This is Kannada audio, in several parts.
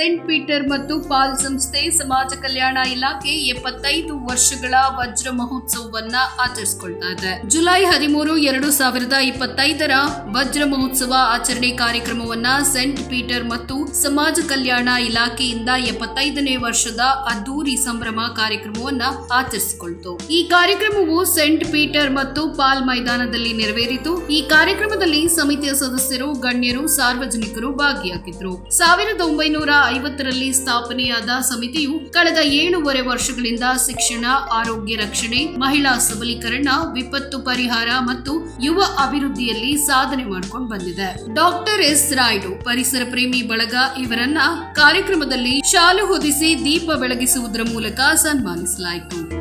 ಸೆಂಟ್ ಪೀಟರ್ ಮತ್ತು ಪಾಲ್ ಸಂಸ್ಥೆ ಸಮಾಜ ಕಲ್ಯಾಣ ಇಲಾಖೆ ಎಪ್ಪತ್ತೈದು ವರ್ಷಗಳ ವಜ್ರ ಮಹೋತ್ಸವವನ್ನ ಆಚರಿಸಿಕೊಳ್ತಾ ಇದೆ. ಜುಲೈ ಹದಿಮೂರು, ಎರಡು ಸಾವಿರದ ಇಪ್ಪತ್ತೈದರ ವಜ್ರ ಮಹೋತ್ಸವ ಆಚರಣೆ ಕಾರ್ಯಕ್ರಮವನ್ನ ಸೇಂಟ್ ಪೀಟರ್ ಮತ್ತು ಸಮಾಜ ಕಲ್ಯಾಣ ಇಲಾಖೆಯಿಂದ ಎಪ್ಪತ್ತೈದನೇ ವರ್ಷದ ಅದ್ದೂರಿ ಸಂಭ್ರಮ ಕಾರ್ಯಕ್ರಮವನ್ನ ಆಚರಿಸಿಕೊಳ್ತು. ಈ ಕಾರ್ಯಕ್ರಮವು ಸೇಂಟ್ ಪೀಟರ್ ಮತ್ತು ಪಾಲ್ ಮೈದಾನದಲ್ಲಿ ನೆರವೇರಿತು. ಈ ಕಾರ್ಯಕ್ರಮದಲ್ಲಿ ಸಮಿತಿಯ ಸದಸ್ಯರು, ಗಣ್ಯರು, ಸಾರ್ವಜನಿಕರು ಭಾಗಿಯಾಗಿದ್ರು. ಸಾವಿರದ ಒಂಬೈನೂರ ಐವತ್ತರಲ್ಲಿ ಸ್ಥಾಪನೆಯಾದ ಸಮಿತಿಯು ಕಳೆದ ಏಳೂವರೆ ವರ್ಷಗಳಿಂದ ಶಿಕ್ಷಣ, ಆರೋಗ್ಯ ರಕ್ಷಣೆ, ಮಹಿಳಾ ಸಬಲೀಕರಣ, ವಿಪತ್ತು ಪರಿಹಾರ ಮತ್ತು ಯುವ ಅಭಿವೃದ್ಧಿಯಲ್ಲಿ ಸಾಧನೆ ಮಾಡಿಕೊಂಡು ಬಂದಿದೆ. ಡಾಕ್ಟರ್ ಎಸ್ ರಾಯ್ಡು, ಪರಿಸರ ಪ್ರೇಮಿ ಬಳಗ, ಇವರನ್ನ ಕಾರ್ಯಕ್ರಮದಲ್ಲಿ ಶಾಲು ಹೊದಿಸಿ ದೀಪ ಬೆಳಗಿಸುವುದರ ಮೂಲಕ ಸನ್ಮಾನಿಸಲಾಯಿತು.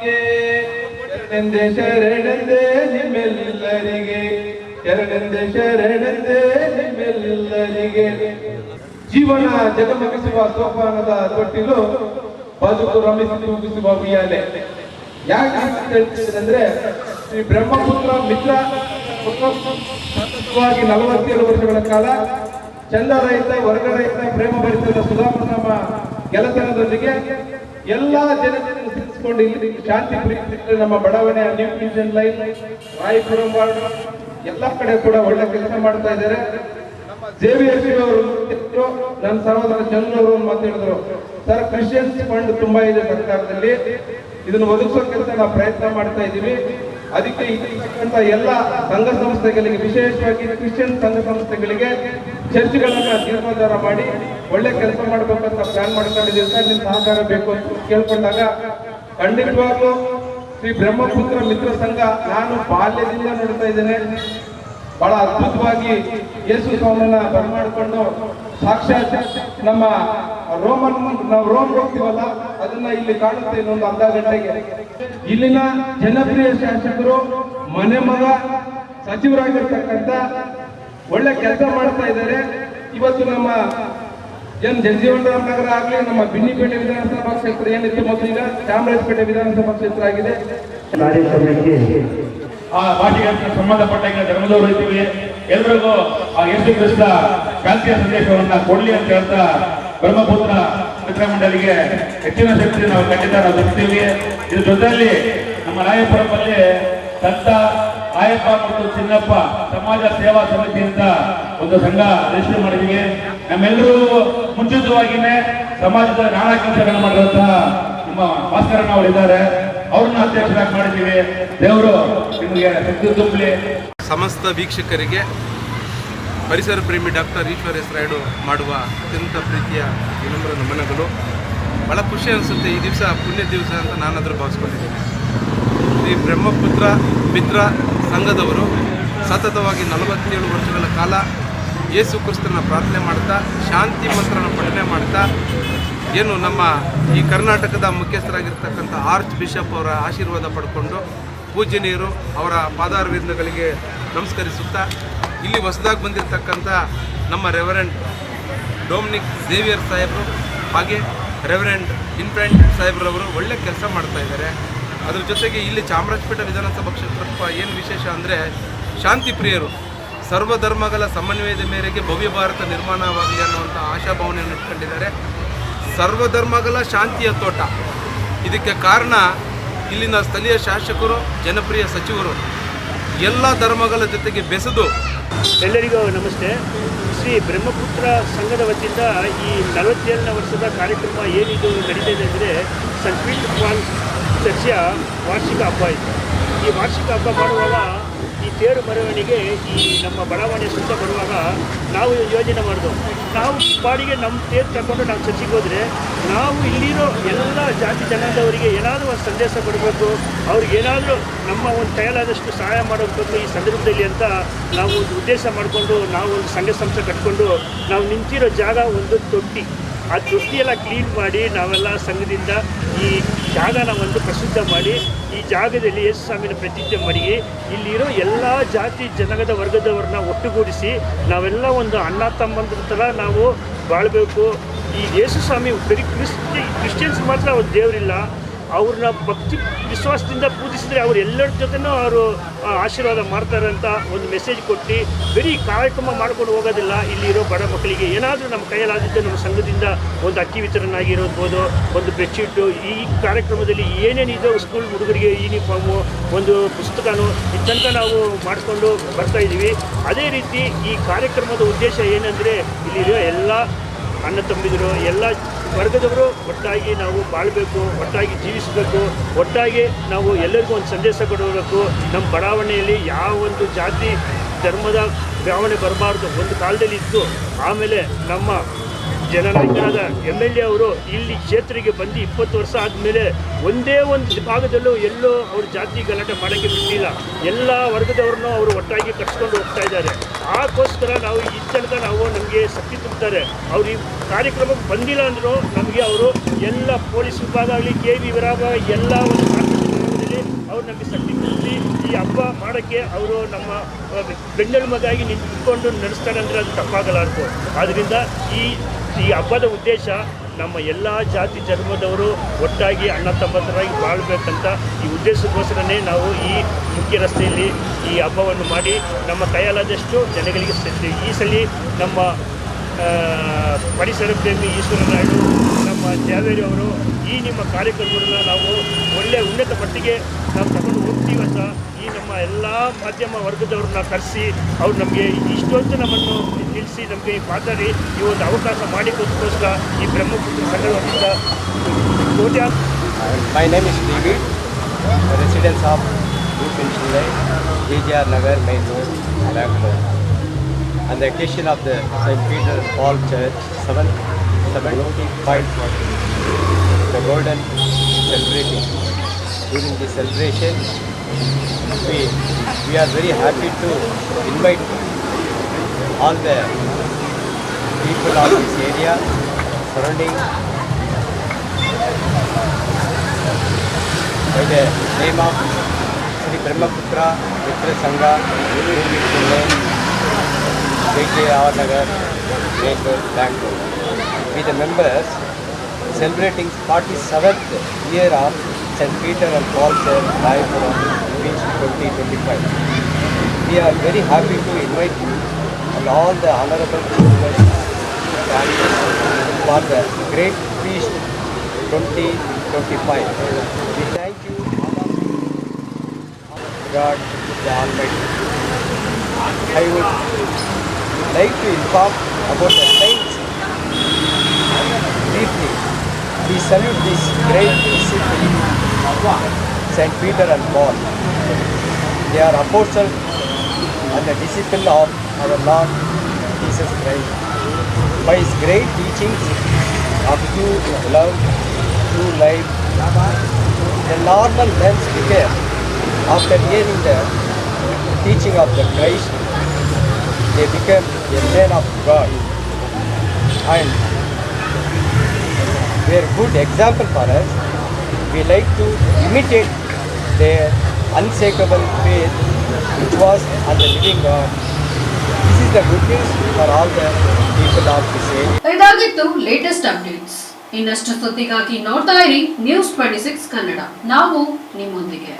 ಸ್ವಾಮಿಗೆ ಎರಡೆಂದೆ ಶರಣಂದೆ ನಿಮ್ಮೆಲ್ಲರಿಗೆ. ಎರಡೆಂದೆ ಶರಣಂದೆ ನಿಮ್ಮೆಲ್ಲರಿಗೆ. ಜೀವನ ಜಗಮಗಿಸುವ ಸೋಪಾನದ ತೊಟ್ಟಿಲು ಬದುಕು ರಮಿಸಿ ತೂಗಿಸುವ ಉಯ್ಯಾಲೆ ಯಾಕೆ ಹೇಳ್ತಿದ್ರೆ ಶ್ರೀ ಬ್ರಹ್ಮಪುತ್ರ ಮಿತ್ರ ಸತತವಾಗಿ ನಲವತ್ತೇಳು ವರ್ಷಗಳ ಕಾಲ ಚಂದ ರೈತ, ವರ್ಗ ರೈತ, ಪ್ರೇಮ ಭರಿಸಿದ ಸುಧಾಮ ನಮ್ಮ ಎಲ್ಲ ಜನತೆಯನ್ನು ಸೇರಿಸಿಕೊಂಡು ಇಲ್ಲಿ ಶಾಂತಿ ಪ್ರೀತಿ ನಮ್ಮ ಬಡಾವಣೆ new mission line, Rayapura ward, ಎಲ್ಲ ಕಡೆ ಕೂಡ ಒಳ್ಳೆ ಕೆಲಸ ಮಾಡ್ತಾ ಇದ್ದಾರೆ. ಜೆವಿಎಸ್ ಅವರು ನನ್ನ ಸಹೋದರ ಚಂದ್ರವರು ಮಾತಾಡಿದ್ರು ಸರ್ ಕ್ರಿಶ್ಚಿಯನ್ಸ್ ಫಂಡ್ ತುಂಬಾ ಇದೆ ಸರ್ಕಾರದಲ್ಲಿ. ಇದನ್ನು ಒದಗಿಸೋ ಕೆಲಸ ನಾವು ಪ್ರಯತ್ನ ಮಾಡ್ತಾ ಇದ್ದೀವಿ. ಅದಕ್ಕೆ ಇಲ್ಲಿರ್ತಕ್ಕಂಥ ಎಲ್ಲ ಸಂಘ ಸಂಸ್ಥೆಗಳಿಗೆ, ವಿಶೇಷವಾಗಿ ಕ್ರಿಶ್ಚಿಯನ್ ಸಂಘ ಸಂಸ್ಥೆಗಳಿಗೆ ಚರ್ಚ್ಗಳನ್ನ ಜೀರ್ಣೋದ್ಧಾರ ಮಾಡಿ ಒಳ್ಳೆ ಕೆಲಸ ಮಾಡ್ಬೇಕಂತ ಪ್ಲಾನ್ ಮಾಡ್ಕೊಂಡಿದ್ದೀವಿ. ಸರ್ ನಿಮ್ಮ ಸಹಕಾರ ಬೇಕು ಅಂತ ಕೇಳ್ಕೊಂಡಾಗ ಖಂಡಿತವಾಗ್ಲೂ ಶ್ರೀ ಬ್ರಹ್ಮಪುತ್ರ ಮಿತ್ರ ಸಂಘ ನಾನು ಬಾಲ್ಯದಿಂದ ನೋಡ್ತಾ ಇದ್ದೇನೆ. ಬಹಳ ಅದ್ಭುತವಾಗಿ ಯೇಸು ಸ್ವಾಮಿನ ಬರಮಾಡಿಕೊಂಡು ಸಾಕ್ಷಾತ್ ನಮ್ಮ ರೋಮನ್ ನಾವು ರೋಮ್ ಹೋಗ್ತೀವಲ್ಲ, ಅದನ್ನ ಇಲ್ಲಿ ಕಾಣುತ್ತೆ ಇನ್ನೊಂದು ಅರ್ಧ ಗಂಟೆಗೆ. ಇಲ್ಲಿನ ಜನಪ್ರಿಯ ಶಾಸಕರು, ಮನೆ ಮಗ, ಸಚಿವರಾಗಿರ್ತಕ್ಕಂಥ ಒಳ್ಳೆ ಕೆಲಸ ಮಾಡ್ತಾ ಇದ್ದಾರೆ. ಇವತ್ತು ನಮ್ಮ ಏನ್ ಜಗಜೀವನ್ ರಾಮ್ ನಗರ ಆಗ್ಲಿ ನಮ್ಮ ಬಿನ್ನಿಪೇಟೆ ವಿಧಾನಸಭಾ ಕ್ಷೇತ್ರ ಏನಿತ್ತು ಮತ್ತು ಈಗ ಚಾಮರಾಜಪೇಟೆ ವಿಧಾನಸಭಾ ಕ್ಷೇತ್ರ ಆಗಿದೆ. ಕಾರ್ಯಕ್ರಮಕ್ಕೆ ಆ ಭಾಷೆಗೆ ಸಂಬಂಧಪಟ್ಟ ಧರ್ಮದವರು ಇದ್ದೀವಿ. ಎಲ್ರಿಗೂ ಆ ಯೇಸು ಕೃಷ್ಣ ಕಾಂತಿಯ ಸಂದೇಶವನ್ನ ಕೊಡ್ಲಿ ಅಂತ ಹೇಳ್ತಾ ಬ್ರಹ್ಮಪುತ್ರ ಮಿತ್ರ ಮಂಡಳಿಗೆ ಹೆಚ್ಚಿನ ಶಕ್ತಿ ನಾವು ಖಂಡಿತ ನಾವು ದೊರೆತೀವಿ ಇದ್ರ ಜೊತೆಯಲ್ಲಿ ನಮ್ಮ ರಾಯಪುರದಲ್ಲಿ ಸಂತ ರಾಯಪ್ಪ ಮತ್ತು ಚಿನ್ನಪ್ಪ ಸಮಾಜ ಸೇವಾ ಸಮಿತಿಯಿಂದ ಒಂದು ಸಂಘ ರಿಜಿಸ್ಟರ್ ಮಾಡಿದೀವಿ. ನಮ್ಮೆಲ್ಲರೂ ಮುಂಚಿತವಾಗಿನೇ ಸಮಾಜದ ನಾನಾ ಕೆಲಸಗಳನ್ನು ಮಾಡಿದಂತಹ ನಿಮ್ಮ ಭಾಸ್ಕರಣ್ಣ ಅವರು ಇದ್ದಾರೆ ಅವ್ರನ್ನ ಅಧ್ಯಕ್ಷರಾಗಿ ಮಾಡಿದ್ದೀವಿ. ದೇವರು ನಿಮಗೆ ಶಕ್ತಿ ತುಂಬಲಿ. ಸಮಸ್ತ ವೀಕ್ಷಕರಿಗೆ ಪರಿಸರ ಪ್ರೇಮಿ ಡಾಕ್ಟರ್ ಈಶ್ವರ್ ಎಸ್ ರಾಯ್ಡು ಮಾಡುವ ಅತ್ಯಂತ ಪ್ರೀತಿಯ ವಿನಮ್ರ ನಮನಗಳು. ಭಾಳ ಖುಷಿ ಅನಿಸುತ್ತೆ ಈ ದಿವಸ, ಪುಣ್ಯ ದಿವಸ ಅಂತ ನಾನಾದರೂ ಭಾವಿಸ್ಕೊಂಡಿದ್ದೇನೆ. ಶ್ರೀ ಬ್ರಹ್ಮಪುತ್ರ ಮಿತ್ರ ಸಂಘದವರು ಸತತವಾಗಿ ನಲವತ್ತೇಳು ವರ್ಷಗಳ ಕಾಲ ಯೇಸು ಕ್ರಿಸ್ತನ ಪ್ರಾರ್ಥನೆ ಮಾಡ್ತಾ, ಶಾಂತಿ ಮಂತ್ರನ ಪಠನೆ ಮಾಡ್ತಾ, ಏನು ನಮ್ಮ ಈ ಕರ್ನಾಟಕದ ಮುಖ್ಯಸ್ಥರಾಗಿರ್ತಕ್ಕಂಥ ಆರ್ಚ್ ಬಿಷಪ್ ಅವರ ಆಶೀರ್ವಾದ ಪಡ್ಕೊಂಡು ಪೂಜನೀಯರು ಅವರ ಪಾದಾರವಿಂದಗಳಿಗೆ ನಮಸ್ಕರಿಸುತ್ತಾ, ಇಲ್ಲಿ ಹೊಸದಾಗಿ ಬಂದಿರತಕ್ಕಂಥ ನಮ್ಮ ರೆವರೆಂಟ್ ಡೊಮಿನಿಕ್ ಝೇವಿಯರ್ ಸಾಹೇಬರು ಹಾಗೆ ರೆವರೆಂಡ್ ಇನ್ಫ್ರೆಂಟ್ ಸಾಹೇಬ್ರವರು ಒಳ್ಳೆ ಕೆಲಸ ಮಾಡ್ತಾ ಇದ್ದಾರೆ. ಅದ್ರ ಜೊತೆಗೆ ಇಲ್ಲಿ ಚಾಮರಾಜಪೇಟೆ ವಿಧಾನಸಭಾ ಕ್ಷೇತ್ರಪ್ಪ ಏನು ವಿಶೇಷ ಅಂದರೆ ಶಾಂತಿ ಪ್ರಿಯರು ಸರ್ವಧರ್ಮಗಳ ಸಮನ್ವಯದ ಮೇರೆಗೆ ಭವ್ಯ ಭಾರತ ನಿರ್ಮಾಣವಾಗಲಿ ಅನ್ನುವಂಥ ಆಶಾಭಾವನೆಯನ್ನು ಇಟ್ಕೊಂಡಿದ್ದಾರೆ. ಸರ್ವಧರ್ಮಗಳ ಶಾಂತಿಯ ತೋಟ. ಇದಕ್ಕೆ ಕಾರಣ ಇಲ್ಲಿನ ಸ್ಥಳೀಯ ಶಾಸಕರು, ಜನಪ್ರಿಯ ಸಚಿವರು ಎಲ್ಲ ಧರ್ಮಗಳ ಜೊತೆಗೆ ಬೆಸೆದು ಎಲ್ಲರಿಗೂ ನಮಸ್ತೆ. ಶ್ರೀ ಬ್ರಹ್ಮಪುತ್ರ ಸಂಘದ ವತಿಯಿಂದ ಈ ನಲವತ್ತೇಳನೇ ವರ್ಷದ ಕಾರ್ಯಕ್ರಮ ಏನಿದು ನಡೀತಿದೆ ಅಂದರೆ ಸಂಕೀರ್ಣ ಪಾಲ್ ಚರ್ಚಿಯ ವಾರ್ಷಿಕ ಹಬ್ಬ ಇದೆ ಈ ವಾರ್ಷಿಕ ಹಬ್ಬ ಮಾಡುವಾಗ ಈ ತೇರು ಮೆರವಣಿಗೆ ಈ ನಮ್ಮ ಬಡಾವಣೆ ಸುತ್ತ ಬರುವಾಗ ನಾವು ಯೋಜನೆ ಮಾಡಿದೆವು ನಾವು ಬಾಡಿಗೆ ನಮ್ಮ ತೇರು ತಗೊಂಡು ನಾವು ಚರ್ಚಿಗೆ ನಾವು ಇಲ್ಲಿರೋ ಎಲ್ಲ ಜಾತಿ ಜನಾಂಗದವರಿಗೆ ಏನಾದರೂ ಒಂದು ಸಂದೇಶ ಕೊಡಬೇಕು. ಅವ್ರಿಗೆ ಏನಾದರೂ ನಮ್ಮ ಒಂದು ಕೈಲಾದಷ್ಟು ಸಹಾಯ ಮಾಡಬೇಕು ಈ ಸಂದರ್ಭದಲ್ಲಿ ಅಂತ ನಾವು ಒಂದು ಉದ್ದೇಶ ಮಾಡಿಕೊಂಡು ನಾವು ಒಂದು ಸಂಘ ಸಂಸ್ಥೆ ಕಟ್ಕೊಂಡು ನಾವು ನಿಂತಿರೋ ಜಾಗ ಒಂದು ತೊಟ್ಟಿ. ಆ ತೊಟ್ಟಿಯೆಲ್ಲ ಕ್ಲೀನ್ ಮಾಡಿ ನಾವೆಲ್ಲ ಸಂಘದಿಂದ ಈ ಜಾಗನ ಒಂದು ಪ್ರಸಿದ್ಧ ಮಾಡಿ, ಈ ಜಾಗದಲ್ಲಿ ಯೇಸು ಸ್ವಾಮಿನ ಪ್ರತಿಜ್ಞೆ ಮಾಡಿ ಇಲ್ಲಿರೋ ಎಲ್ಲ ಜಾತಿ ಜನಗದ ವರ್ಗದವ್ರನ್ನ ಒಟ್ಟುಗೂಡಿಸಿ ನಾವೆಲ್ಲ ಒಂದು ಅಣ್ಣ ತಮ್ಮಂದ್ರ ಥರ ನಾವು ಬಾಳಬೇಕು. ಈ ಯೇಸು ಸ್ವಾಮಿ ಬರೀ ಕ್ರಿಸ್ಟಿ ಕ್ರಿಶ್ಚಿಯನ್ಸ್ ಮಾತ್ರ ಅವ್ರು ದೇವರಿಲ್ಲ. ಅವ್ರನ್ನ ಭಕ್ತಿ ವಿಶ್ವಾಸದಿಂದ ಪೂಜಿಸಿದ್ರೆ ಅವ್ರು ಎಲ್ಲರ ಜೊತೆನೂ ಅವರು ಆಶೀರ್ವಾದ ಮಾಡ್ತಾರೆ ಅಂತ ಒಂದು ಮೆಸೇಜ್ ಕೊಟ್ಟು ಬರೀ ಕಾರ್ಯಕ್ರಮ ಮಾಡ್ಕೊಂಡು ಹೋಗೋದಿಲ್ಲ, ಇಲ್ಲಿರೋ ಬಡ ಮಕ್ಕಳಿಗೆ ಏನಾದರೂ ನಮ್ಮ ಕೈಯಲ್ಲಾದಿದ್ದು ನಮ್ಮ ಸಂಘದಿಂದ ಒಂದು ಅಕ್ಕಿ ವಿತರಣೆ ಒಂದು ಬೆಡ್ಶೀಟು ಈ ಕಾರ್ಯಕ್ರಮದಲ್ಲಿ ಏನೇನಿದೆ ಸ್ಕೂಲ್ ಹುಡುಗರಿಗೆ ಯೂನಿಫಾರ್ಮು ಒಂದು ಪುಸ್ತಕನೂ ಇದ್ದಂತ ನಾವು ಮಾಡಿಕೊಂಡು ಬರ್ತಾ ಇದ್ದೀವಿ. ಅದೇ ರೀತಿ ಈ ಕಾರ್ಯಕ್ರಮದ ಉದ್ದೇಶ ಏನಂದರೆ ಇಲ್ಲಿರೋ ಎಲ್ಲ ಅಣ್ಣ ತಮ್ಮಿದರು, ಎಲ್ಲ ವರ್ಗದವರು ಒಟ್ಟಾಗಿ ನಾವು ಬಾಳಬೇಕು, ಒಟ್ಟಾಗಿ ಜೀವಿಸಬೇಕು, ಒಟ್ಟಾಗಿ ನಾವು ಎಲ್ಲರಿಗೂ ಒಂದು ಸಂದೇಶ ಕೊಡಬೇಕು. ನಮ್ಮ ಬಡಾವಣೆಯಲ್ಲಿ ಯಾವ ಒಂದು ಜಾತಿ ಧರ್ಮದ ಭಾವನೆ ಬರಬಾರ್ದು, ಒಂದು ಕಾಲದಲ್ಲಿ ಇತ್ತು. ಆಮೇಲೆ ನಮ್ಮ ಜನನಾಯಕರಾದ ಎಂ ಎಲ್ ಎ ಅವರು ಇಲ್ಲಿ ಕ್ಷೇತ್ರಕ್ಕೆ ಬಂದು ಇಪ್ಪತ್ತು ವರ್ಷ ಆದಮೇಲೆ ಒಂದೇ ಒಂದು ಭಾಗದಲ್ಲೂ ಎಲ್ಲೋ ಅವ್ರ ಜಾತಿ ಗಲಾಟೆ ಮಾಡೋಕ್ಕೆ ಬಿಟ್ಟಿಲ್ಲ. ಎಲ್ಲ ವರ್ಗದವ್ರನ್ನೂ ಅವರು ಒಟ್ಟಾಗಿ ಕಟ್ಸ್ಕೊಂಡು ಹೋಗ್ತಾ ಇದ್ದಾರೆ. ಆಗೋಸ್ಕರ ನಾವು ನಮಗೆ ಶಕ್ತಿ ಅವ್ರು ಈ ಕಾರ್ಯಕ್ರಮಕ್ಕೆ ಬಂದಿಲ್ಲ ಅಂದರೂ ನಮಗೆ ಅವರು ಎಲ್ಲ ಪೊಲೀಸ್ ವಿಭಾಗ ಆಗಲಿ, ಕೆ ವಿ ವಿಭಾಗ ಎಲ್ಲ ಒಂದು ಕಾರ್ಯಕ್ರಮದಲ್ಲಿ ಅವ್ರು ನಮಗೆ ಶಕ್ತಿ ಕೊಡಿಸಿ ಈ ಹಬ್ಬ ಮಾಡೋಕ್ಕೆ ಅವರು ನಮ್ಮ ಬೆನ್ನೆಲುಬಾಗಿ ನಿಂತ್ಕೊಂಡು ನಡೆಸ್ತಾರೆ ಅಂದರೆ ಅದು ತಪ್ಪಾಗಲಾರ್ದು. ಆದ್ದರಿಂದ ಈ ಈ ಹಬ್ಬದ ಉದ್ದೇಶ ನಮ್ಮ ಎಲ್ಲ ಜಾತಿ ಧರ್ಮದವರು ಒಟ್ಟಾಗಿ ಅಣ್ಣ ತಮ್ಮಂತರಾಗಿ ಬಾಳ್ಬೇಕಂತ ಈ ಉದ್ದೇಶಕ್ಕೋಸ್ಕರನೇ ನಾವು ಈ ಮುಖ್ಯ ರಸ್ತೆಯಲ್ಲಿ ಈ ಹಬ್ಬವನ್ನು ಮಾಡಿ ನಮ್ಮ ಕೈಯಲ್ಲಾದಷ್ಟು ಜನಗಳಿಗೆ ಈ ಸಲ ನಮ್ಮ ಆ, ಪರಿಸರ ಪ್ರೇಮಿ ಈಶ್ವರ ನಾಯ್ಡು ನಮ್ಮ ಜಾವೇರಿ ಅವರು ಈ ನಿಮ್ಮ ಕಾರ್ಯಕ್ರಮಗಳನ್ನ ನಾವು ಒಳ್ಳೆಯ ಉನ್ನತ ಮಟ್ಟಿಗೆ ನಾವು ತಗೊಂಡು ಹೋಗ್ತೀವಿ ಅಂತ ಈ ನಮ್ಮ ಎಲ್ಲ ಮಾಧ್ಯಮ ವರ್ಗದವ್ರನ್ನ ಕರೆಸಿ ಅವ್ರು ನಮಗೆ ಇಷ್ಟೊಂದು ನಮ್ಮನ್ನು ತಿಳಿಸಿ ನಮಗೆ ಮಾತಾಡಿ ಈ ಒಂದು ಅವಕಾಶ ಮಾಡಿಕೊದಕ್ಕೋಸ್ಕರ ಈ ಬ್ರಹ್ಮಪುತ್ರ ಸಂಘದಿಂದ ಕೋಟ್ಯ ಮೈ My name is David, the residents of G R Road, Bangalore. On the occasion of the St. Peter Paul Church, 7th, 75th, the Golden celebrating. During the celebration, we, we are very happy to invite all the people of this area surrounding by the name of Sri Brahmaputra Mitra Sangha, JK Nagar, Main Bangalore. We the members celebrating 47th year of St. Peter and Paul Church, Raipuram, Beach 2025. We are very happy to invite you and all the honorable children for the great feast 2025. We thank you, God the Almighty. I would like to inform about the saints briefly. We salute this great discipline Saint Peter and Paul. They are apostles and the disciple of our Lord Jesus Christ. By his great teachings of true love, true life, the normal man's became, after hearing the teaching of the Christ, they became a man of God. And are good example for us. We like to imitate their unshakable faith which was on the living God. This is the good news for all the people of this area. ಇದಾಗಿತ್ತು ಲೇಟೆಸ್ಟ್ ಅಪ್ಡೇಟ್ಸ್ ಇನ್ನಷ್ಟು ಸುದ್ದಿಗಾಗಿ ನೋಡ್ತಾ ಇರಿ ನ್ಯೂಸ್ ಟ್ವೆಂಟಿ ಸಿಕ್ಸ್ ಕನ್ನಡ ನಾವು ನಿಮ್ಮೊಂದಿಗೆ